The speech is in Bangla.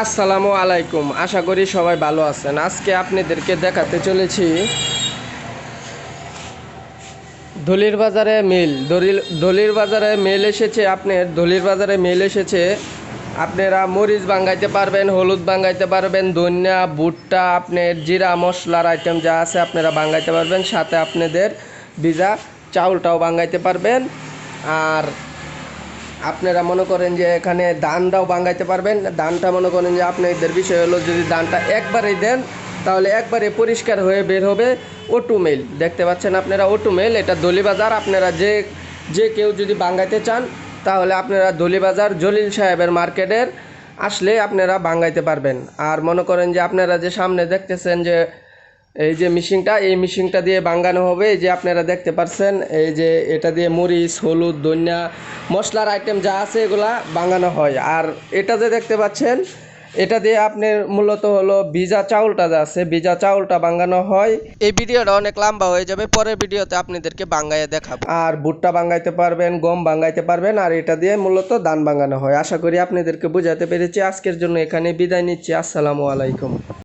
আসসালামু আলাইকুম। আশা করি সবাই ভালো আছেন। আজকে আপনাদেরকে দেখাতে চলেছি দলির বাজারে মিল। দলিল দলির বাজারে মেল এসেছে আপনার। দলির বাজারে মেল এসেছে। আপনারা মরিচ বাঙ্গাইতে পারবেন, হলুদ বাঙ্গাইতে পারবেন, ধনিয়া, ভুট্টা, আপনার জিরা, মশলার আইটেম যা আছে আপনারা বাঙ্গাইতে পারবেন। সাথে আপনাদের ভিজা চাউলটাও বাঙ্গাইতে পারবেন। আর আপনারা মনে করেন যে এখানে ধানটাও বাঙ্গাইতে পারবেন। দানটা মনে করেন যে আপনাদের বিষয় হলো যদি ধানটা একবারেই দেন, তাহলে একবারে পরিষ্কার হয়ে বের হবে অটো মেল দেখতে পাচ্ছেন আপনারা অটো মেল এটা দলিবাজার। আপনারা যে যে কেউ যদি বাঙ্গাইতে চান, তাহলে আপনারা দলিবাজার জলিল সাহেবের মার্কেটের আসলে আপনারা বাঙ্গাইতে পারবেন। আর মনে করেন যে আপনারা যে সামনে দেখতেছেন যে, এই যে মিশিংটা এই মিশিংটা দিয়ে বাঙ্গানো হবে। এই যে আপনারা দেখতে পাচ্ছেন এই যে এটা দিয়ে মরিচ, হলুদ, ধনিয়া মশলার আইটেম যা আছে এগুলা বাঙানো হয়। আর এটা যে দেখতে পাচ্ছেন, এটা দিয়ে আপনার মূলত হলো ভিজা চাউলটা যা আছে, ভিজা চাউলটা বাঙ্গানো হয়। এই ভিডিওটা অনেক লম্বা হয়ে যাবে, পরের ভিডিওতে আপনাদেরকে বাঙ্গাইয়ে দেখাবো। আর ভুট্টা বাঙ্গাইতে পারবেন, গম বাঙ্গাইতে পারবেন, আর এটা দিয়ে মূলত ধান বাঙ্গানো হয়। আশা করি আপনাদেরকে বোঝাতে পেরেছি। আজকের জন্য এখানে বিদায় নিচ্ছি। আসসালামু আলাইকুম।